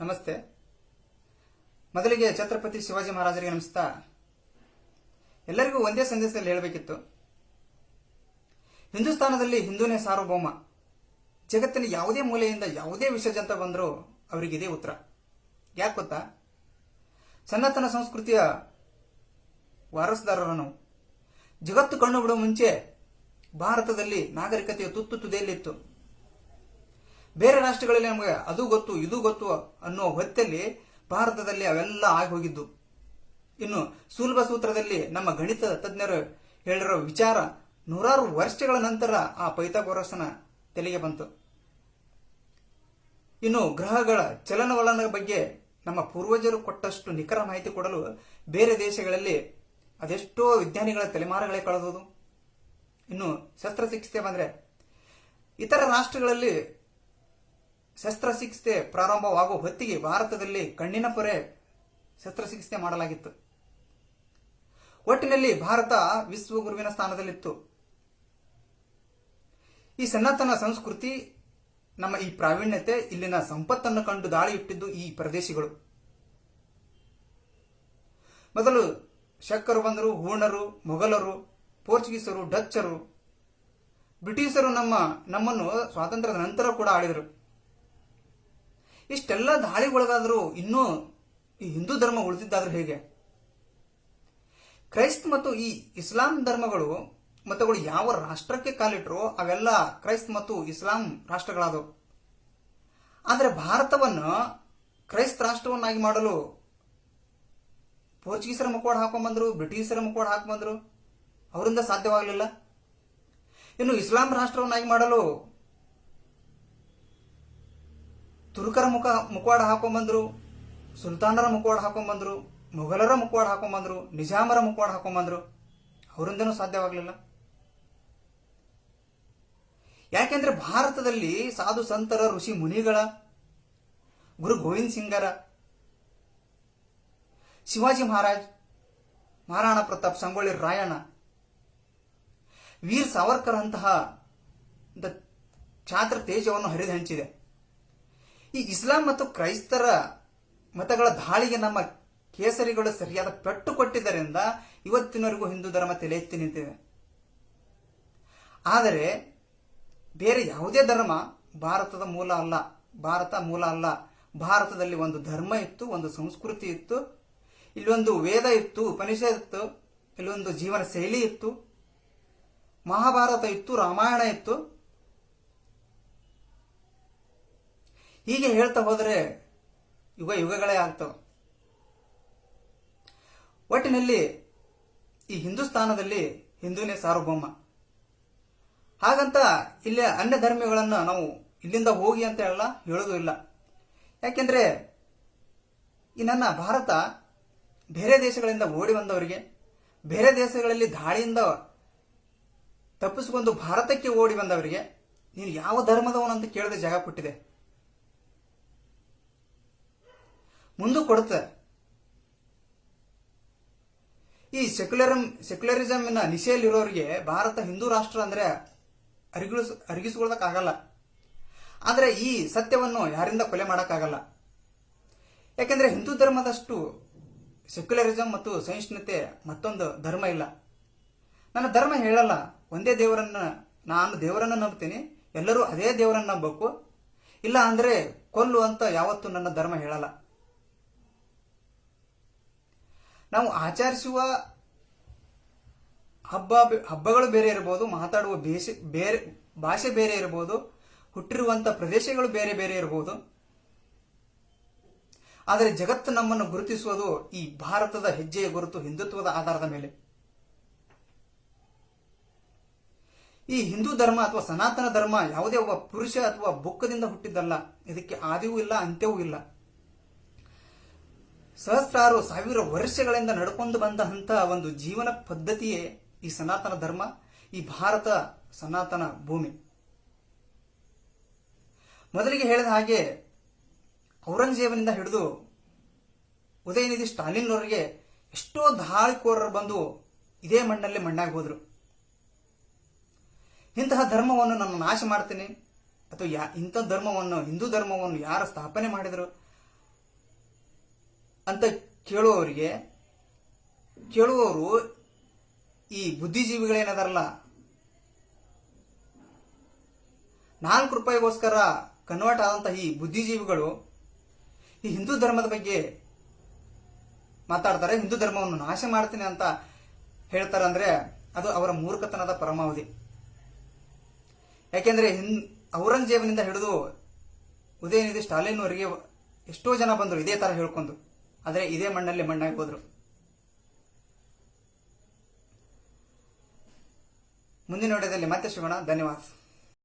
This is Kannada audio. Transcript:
ನಮಸ್ತೆ. ಮೊದಲಿಗೆ ಛತ್ರಪತಿ ಶಿವಾಜಿ ಮಹಾರಾಜರಿಗೆ ನಮಸ್ತಾ. ಎಲ್ಲರಿಗೂ ಒಂದೇ ಸಂದೇಶದಲ್ಲಿ ಹೇಳಬೇಕಿತ್ತು. ಹಿಂದೂಸ್ತಾನದಲ್ಲಿ ಹಿಂದೂನೇ ಸಾರ್ವಭೌಮ. ಜಗತ್ತಿನ ಯಾವುದೇ ಮೂಲೆಯಿಂದ ಯಾವುದೇ ವಿಸರ್ಜಂತ ಬಂದರೂ ಅವರಿಗಿದೇ ಉತ್ತರ. ಯಾಕೆ ಗೊತ್ತಾ? ಸನಾತನ ಸಂಸ್ಕೃತಿಯ ವಾರಸುದಾರರು ಜಗತ್ತು ಕಣ್ಣು ಬಿಡುವ ಮುಂಚೆ ಭಾರತದಲ್ಲಿ ನಾಗರಿಕತೆಯ ತುತ್ತು ತುದಿಯಲ್ಲಿತ್ತು. ಬೇರೆ ರಾಷ್ಟ್ರಗಳಲ್ಲಿ ನಮಗೆ ಅದು ಗೊತ್ತು, ಇದು ಗೊತ್ತು ಅನ್ನೋ ಹೊತ್ತಲ್ಲಿ ಭಾರತದಲ್ಲಿ ಅವೆಲ್ಲ ಆಗಿ ಹೋಗಿದ್ದು. ಇನ್ನು ಸುಲಭ ಸೂತ್ರದಲ್ಲಿ ನಮ್ಮ ಗಣಿತ ತಜ್ಞರು ಹೇಳಿರೋ ವಿಚಾರ ನೂರಾರು ವರ್ಷಗಳ ನಂತರ ಆ ಪೈಥಾಗೋರಸನ ತೆಲೆಗೆ ಬಂತು. ಇನ್ನು ಗ್ರಹಗಳ ಚಲನವಲನ ಬಗ್ಗೆ ನಮ್ಮ ಪೂರ್ವಜರು ಕೊಟ್ಟಷ್ಟು ನಿಖರ ಮಾಹಿತಿ ಕೊಡಲು ಬೇರೆ ದೇಶಗಳಲ್ಲಿ ಅದೆಷ್ಟೋ ವಿಜ್ಞಾನಿಗಳ ತಲೆಮಾರುಗಳೇ ಕಳೆದೋದು. ಇನ್ನು ಶಸ್ತ್ರಚಿಕಿತ್ಸೆ ಬಂದ್ರೆ ಇತರ ರಾಷ್ಟ್ರಗಳಲ್ಲಿ ಶಸ್ತ್ರಚಿಕಿತ್ಸೆ ಪ್ರಾರಂಭವಾಗುವ ಹೊತ್ತಿಗೆ ಭಾರತದಲ್ಲಿ ಕಣ್ಣಿನ ಪೊರೆ ಶಸ್ತ್ರಚಿಕಿತ್ಸೆ ಮಾಡಲಾಗಿತ್ತು. ಒಟ್ಟಿನಲ್ಲಿ ಭಾರತ ವಿಶ್ವಗುರುವಿನ ಸ್ಥಾನದಲ್ಲಿತ್ತು. ಈ ಸನಾತನ ಸಂಸ್ಕೃತಿ, ನಮ್ಮ ಈ ಪ್ರಾವೀಣ್ಯತೆ, ಇಲ್ಲಿನ ಸಂಪತ್ತನ್ನು ಕಂಡು ದಾಳಿ ಇಟ್ಟಿದ್ದು ಈ ಪ್ರದೇಶಗಳು. ಮೊದಲು ಶಕ್ಕರು ಬಂದರು ಹೂಣರು, ಮೊಘಲರು, ಪೋರ್ಚುಗೀಸರು, ಡಚ್ಚರು, ಬ್ರಿಟಿಷರು ನಮ್ಮ ನಮ್ಮನ್ನು ಸ್ವಾತಂತ್ರ್ಯದ ನಂತರ ಕೂಡ ಆಳಿದರು. ಇಷ್ಟೆಲ್ಲ ದಾಳಿಗೊಳಗಾದರೂ ಇನ್ನೂ ಈ ಹಿಂದೂ ಧರ್ಮ ಉಳಿದಿದ್ದಾದ್ರೂ ಹೇಗೆ? ಕ್ರೈಸ್ತ ಮತ್ತು ಈ ಇಸ್ಲಾಂ ಧರ್ಮಗಳು ಮತಗಳು ಯಾವ ರಾಷ್ಟ್ರಕ್ಕೆ ಕಾಲಿಟ್ರೋ ಅವೆಲ್ಲ ಕ್ರೈಸ್ತ ಮತ್ತು ಇಸ್ಲಾಂ ರಾಷ್ಟ್ರಗಳಾದವು. ಆದರೆ ಭಾರತವನ್ನು ಕ್ರೈಸ್ತ ರಾಷ್ಟ್ರವನ್ನಾಗಿ ಮಾಡಲು ಪೋರ್ಚುಗೀಸರ ಮುಖವಾಡ ಹಾಕೊಂಬಂದರು, ಬ್ರಿಟಿಷರ ಮುಖವಾಡ ಹಾಕೊಂಬಂದರು, ಅವರಿಂದ ಸಾಧ್ಯವಾಗಲಿಲ್ಲ. ಇನ್ನು ಇಸ್ಲಾಂ ರಾಷ್ಟ್ರವನ್ನಾಗಿ ಮಾಡಲು ತುರ್ಕರ ಮುಖ ಮುಖವಾಡ ಹಾಕೊಂಡ್ಬಂದ್ರು ಸುಲ್ತಾನರ ಮುಖವಾಡ ಹಾಕೊಂಡ್ಬಂದ್ರು ಮೊಘಲರ ಮುಖವಾಡ ಹಾಕೊಂಡ್ಬಂದ್ರು ನಿಜಾಮರ ಮುಖವಾಡ ಹಾಕೊಂಡ್ಬಂದ್ರು ಅವರಿಂದನೂ ಸಾಧ್ಯವಾಗಲಿಲ್ಲ. ಯಾಕೆಂದ್ರೆ ಭಾರತದಲ್ಲಿ ಸಾಧು ಸಂತರ, ಋಷಿ ಮುನಿಗಳ, ಗುರು ಗೋವಿಂದ್ ಸಿಂಗರ, ಶಿವಾಜಿ ಮಹಾರಾಜ್, ಮಹಾರಾಣಾ ಪ್ರತಾಪ್ ಸಂಗೊಳ್ಳಿ ರಾಯಣ್ಣ, ವೀರ್ ಸಾವರ್ಕರ್ ಅಂತಹ ಛಾತ್ರ ತೇಜವನ್ನು ಹರಿದು ಹಂಚಿದೆ. ಈ ಇಸ್ಲಾಂ ಮತ್ತು ಕ್ರೈಸ್ತರ ಮತಗಳ ದಾಳಿಗೆ ನಮ್ಮ ಕೇಸರಿಗಳು ಸರಿಯಾದ ಪೆಟ್ಟು ಕೊಟ್ಟಿದ್ದರಿಂದ ಇವತ್ತಿನವರೆಗೂ ಹಿಂದೂ ಧರ್ಮ ತಲೆ ಎತ್ತಿ ನಿಂತಿದೆ ಆದರೆ ಬೇರೆ ಯಾವುದೇ ಧರ್ಮ ಭಾರತದ ಮೂಲ ಅಲ್ಲ. ಭಾರತ ಮೂಲ ಅಲ್ಲ. ಭಾರತದಲ್ಲಿ ಒಂದು ಧರ್ಮ ಇತ್ತು, ಒಂದು ಸಂಸ್ಕೃತಿ ಇತ್ತು, ಇಲ್ಲೊಂದು ವೇದ ಇತ್ತು, ಉಪನಿಷತ್ ಇತ್ತು, ಇಲ್ಲೊಂದು ಜೀವನ ಶೈಲಿ ಇತ್ತು. ಮಹಾಭಾರತ ಇತ್ತು, ರಾಮಾಯಣ ಇತ್ತು. ಹೀಗೆ ಹೇಳ್ತಾ ಹೋದರೆ ಯುಗ ಯುಗಗಳೇ ಆಗ್ತವೆ. ಒಟ್ಟಿನಲ್ಲಿ ಈ ಹಿಂದೂಸ್ತಾನದಲ್ಲಿ ಹಿಂದೂನೇ ಸಾರ್ವಭೌಮ. ಹಾಗಂತ ಇಲ್ಲಿ ಅನ್ಯ ಧರ್ಮಿಗಳನ್ನು ನಾವು ಇಲ್ಲಿಂದ ಹೋಗಿ ಅಂತ ಹೇಳಲ್ಲ, ಹೇಳೋದು ಇಲ್ಲ. ಯಾಕೆಂದ್ರೆ ಈ ನನ್ನ ಭಾರತ ಬೇರೆ ದೇಶಗಳಿಂದ ಓಡಿ ಬಂದವರಿಗೆ, ಬೇರೆ ದೇಶಗಳಲ್ಲಿ ದಾಳಿಯಿಂದ ತಪ್ಪಿಸಿಕೊಂಡು ಭಾರತಕ್ಕೆ ಓಡಿ ಬಂದವರಿಗೆ, ನೀನು ಯಾವ ಧರ್ಮದವನು ಅಂತ ಕೇಳದೆ ಜಾಗ ಕೊಟ್ಟಿದೆ. ಮುಂದೆ ಕೊಡುತ್ತೆ. ಈ ಸೆಕ್ಯುಲರಂ ಸೆಕ್ಯುಲರಿಸಮ್ನ ನಿಶೆಯಲ್ಲಿರೋರಿಗೆ ಭಾರತ ಹಿಂದೂ ರಾಷ್ಟ್ರ ಅಂದ್ರೆ ಅರಿಗಿಸ್ ಅರಿಗಿಸ್ಕೊಳ್ಳೋದಕ್ಕಾಗಲ್ಲ. ಆದರೆ ಈ ಸತ್ಯವನ್ನು ಯಾರಿಂದ ಕೊಲೆ ಮಾಡೋಕ್ಕಾಗಲ್ಲ? ಯಾಕೆಂದ್ರೆ ಹಿಂದೂ ಧರ್ಮದಷ್ಟು ಸೆಕ್ಯುಲರಿಸಂ ಮತ್ತು ಸಹಿಷ್ಣುತೆ ಮತ್ತೊಂದು ಧರ್ಮ ಇಲ್ಲ. ನನ್ನ ಧರ್ಮ ಹೇಳಲ್ಲ, ಒಂದೇ ದೇವರನ್ನ, ನಾನು ದೇವರನ್ನ ನಂಬ್ತೀನಿ, ಎಲ್ಲರೂ ಅದೇ ದೇವರನ್ನ ನಂಬಬೇಕು. ಇಲ್ಲ ಅಂದ್ರೆ ಕೊಲ್ಲು ಅಂತ ಯಾವತ್ತೂ ನನ್ನ ಧರ್ಮ ಹೇಳಲ್ಲ. ನಾವು ಆಚರಿಸುವ ಹಬ್ಬ ಹಬ್ಬಗಳು ಬೇರೆ ಇರಬಹುದು ಮಾತಾಡುವ ಭೇಷ ಬೇರೆ, ಭಾಷೆ ಬೇರೆ ಇರಬಹುದು ಹುಟ್ಟಿರುವಂತ ಪ್ರದೇಶಗಳು ಬೇರೆ ಬೇರೆ ಇರಬಹುದು ಆದರೆ ಜಗತ್ತು ನಮ್ಮನ್ನು ಗುರುತಿಸುವುದು ಈ ಭಾರತದ ಹೆಜ್ಜೆಯ ಗುರುತು, ಹಿಂದುತ್ವದ ಆಧಾರದ ಮೇಲೆ. ಈ ಹಿಂದೂ ಧರ್ಮ ಅಥವಾ ಸನಾತನ ಧರ್ಮ ಯಾವುದೇ ಒಬ್ಬ ಪುರುಷ ಅಥವಾ ಬುಕ್ಕದಿಂದ ಹುಟ್ಟಿದ್ದಲ್ಲ. ಇದಕ್ಕೆ ಆದಿಯೂ ಇಲ್ಲ, ಅಂತ್ಯವೂ ಇಲ್ಲ. ಸಹಸ್ರಾರು ಸಾವಿರ ವರ್ಷಗಳಿಂದ ನಡ್ಕೊಂಡು ಬಂದಂತಹ ಒಂದು ಜೀವನ ಪದ್ಧತಿಯೇ ಈ ಸನಾತನ ಧರ್ಮ, ಈ ಭಾರತ ಸನಾತನ ಭೂಮಿ. ಮೊದಲಿಗೆ ಹೇಳಿದ ಹಾಗೆ ಔರಂಗಜೇಬನಿಂದ ಹಿಡಿದು ಉದಯನಿಧಿ ಸ್ಟಾಲಿನ್ ಅವರಿಗೆ ಎಷ್ಟೋ ದಾಳಿಕೋರರು ಬಂದು ಇದೇ ಮಣ್ಣಲ್ಲಿ ಮಣ್ಣಾಗಿ ಹೋದರು. ಇಂತಹ ಧರ್ಮವನ್ನು ನಾನು ನಾಶ ಮಾಡ್ತೀನಿ. ಅಥವಾ ಇಂಥ ಧರ್ಮವನ್ನು, ಹಿಂದೂ ಧರ್ಮವನ್ನು ಯಾರು ಸ್ಥಾಪನೆ ಮಾಡಿದರು? ಅಂತ ಕೇಳುವವರಿಗೆ, ಕೇಳುವವರು ಈ ಬುದ್ಧಿಜೀವಿಗಳೇನದಾರಲ್ಲ? ನಾಲ್ಕು ರೂಪಾಯಿಗೋಸ್ಕರ ಕನ್ವರ್ಟ್ ಆದಂತಹ ಈ ಬುದ್ಧಿಜೀವಿಗಳು ಈ ಹಿಂದೂ ಧರ್ಮದ ಬಗ್ಗೆ ಮಾತಾಡ್ತಾರೆ. ಹಿಂದೂ ಧರ್ಮವನ್ನು ನಾಶ ಮಾಡ್ತೀನಿ ಅಂತ ಹೇಳ್ತಾರೆ ಅಂದ್ರೆ ಅದು ಅವರ ಮೂರ್ಖತನದ ಪರಮಾವಧಿ. ಯಾಕೆಂದ್ರೆ ಹಿಂದ್ ಔರಂಗಜೇಬನಿಂದ ಹಿಡಿದು ಉದಯನಿಧಿ ಸ್ಟಾಲಿನ್ ಅವರಿಗೆ ಎಷ್ಟೋ ಜನ ಬಂದರು ಇದೇ ತರ ಹೇಳ್ಕೊಂಡು. ಆದರೆ ಇದೇ ಮಣ್ಣಲ್ಲಿ ಮಣ್ಣಾಗಿ ಹೋದ್ರು. ಮುಂದಿನ ವಿಡಿಯೋದಲ್ಲಿ ಮತ್ತೆ ಸಿಗೋಣ. ಧನ್ಯವಾದ.